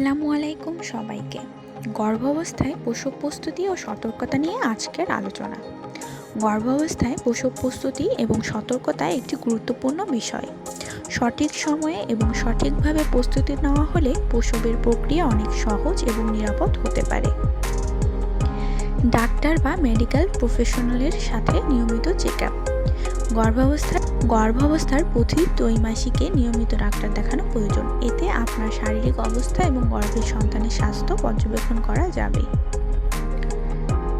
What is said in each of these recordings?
আসসালামু আলাইকুম সবাইকে। গর্ভাবস্থায় প্রসব প্রস্তুতি ও সতর্কতা নিয়ে আজকের আলোচনা। গর্ভাবস্থায় প্রসব প্রস্তুতি এবং সতর্কতা একটি গুরুত্বপূর্ণ বিষয়। সঠিক সময়ে এবং সঠিকভাবে প্রস্তুতি নেওয়া হলে প্রসবের প্রক্রিয়া অনেক সহজ এবং নিরাপদ হতে পারে। ডাক্তার বা মেডিকেল প্রফেশনালের সাথে নিয়মিত চেক আপ গর্ভাবস্থা, গর্ভাবস্থার প্রতি ত্রৈমাসিকে নিয়মিত ডাক্তার দেখানো প্রয়োজন। এতে আপনার শারীরিক অবস্থা এবং গর্ভের সন্তানের স্বাস্থ্য পর্যবেক্ষণ করা যাবে।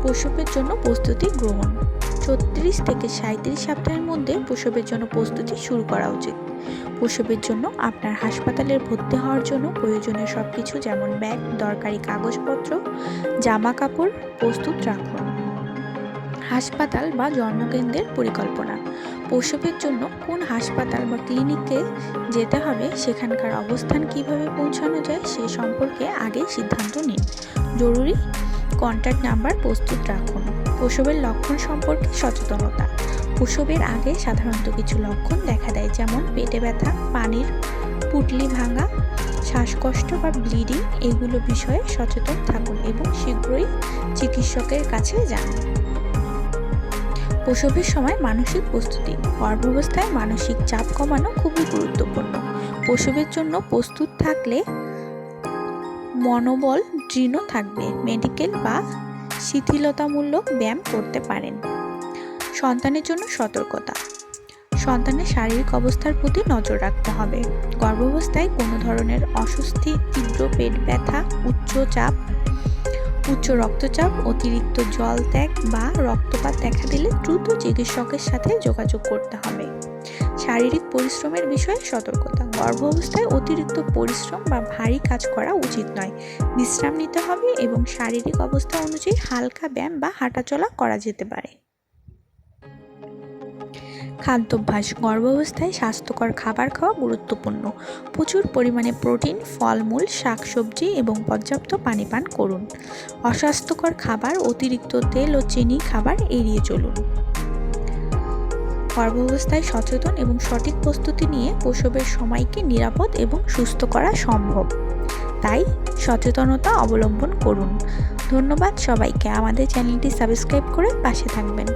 প্রসবের জন্য প্রস্তুতি গ্রহণ। ছত্রিশ থেকে সাঁত্রিশ সপ্তাহের মধ্যে প্রসবের জন্য প্রস্তুতি শুরু করা উচিত। প্রসবের জন্য আপনার হাসপাতালে ভর্তি হওয়ার জন্য প্রয়োজনীয় সব কিছু যেমন ব্যাগ, দরকারি কাগজপত্র জামা কাপড় প্রস্তুত রাখুন। হাসপাতাল বা জন্মকেন্দ্রের পরিকল্পনা। প্রসবের জন্য কোন হাসপাতাল বা ক্লিনিকে যেতে হবে, সেখানকার অবস্থান কীভাবে পৌঁছানো যায়, সে সম্পর্কে আগে সিদ্ধান্ত নিন। জরুরি কন্ট্যাক্ট নাম্বার প্রস্তুত রাখুন। প্রসবের লক্ষণ সম্পর্কে সচেতনতা। প্রসবের আগে সাধারণত কিছু লক্ষণ দেখা দেয়, যেমন পেটে ব্যথা, পানির পুটলি ভাঙা, শ্বাসকষ্ট বা ব্লিডিং, এগুলো বিষয়ে সচেতন থাকুন এবং শীঘ্রই চিকিৎসকের কাছে যান। প্রসবের সময় মানসিক প্রস্তুতি, গর্ভাবস্থায় মানসিক চাপ কমানো খুবই গুরুত্বপূর্ণ। প্রসবের জন্য প্রস্তুত থাকলে মনোবল দৃঢ় থাকবে, মেডিকেল বা শিথিলতামূলক ব্যায়াম করতে পারেন। সন্তানের জন্য সতর্কতা। সন্তানের শারীরিক অবস্থার প্রতি নজর রাখতে হবে। গর্ভাবস্থায় কোনো ধরনের অস্বস্তি, তীব্র পেট ব্যথা, উচ্চ চাপ উচ্চ রক্তচাপ, অতিরিক্ত জল ত্যাগ বা রক্তপাত দেখা দিলে দ্রুত চিকিৎসকের সাথে যোগাযোগ করতে হবে। শারীরিক পরিশ্রমের বিষয়ে সতর্কতা। গর্ভ অবস্থায় অতিরিক্ত পরিশ্রম বা ভারী কাজ করা উচিত নয়। বিশ্রাম নিতে হবে এবং শারীরিক অবস্থা অনুযায়ী হালকা ব্যায়াম বা হাঁটাচলা করা যেতে পারে। খাদ্যাভ্যাস, গর্ভাবস্থায় স্বাস্থ্যকর খাবার খাওয়া গুরুত্বপূর্ণ। প্রচুর পরিমাণে প্রোটিন, ফলমূল, শাকসবজি এবং পর্যাপ্ত পানি পান করুন। অস্বাস্থ্যকর খাবার, অতিরিক্ত তেল ও চিনি খাবার এড়িয়ে চলুন। গর্ভাবস্থায় সচেতন এবং সঠিক প্রস্তুতি নিয়ে প্রসবের সময়কে নিরাপদ এবং সুস্থ করা সম্ভব। তাই সচেতনতা অবলম্বন করুন। ধন্যবাদ সবাইকে। আমাদের চ্যানেলটি সাবস্ক্রাইব করে পাশে থাকবেন।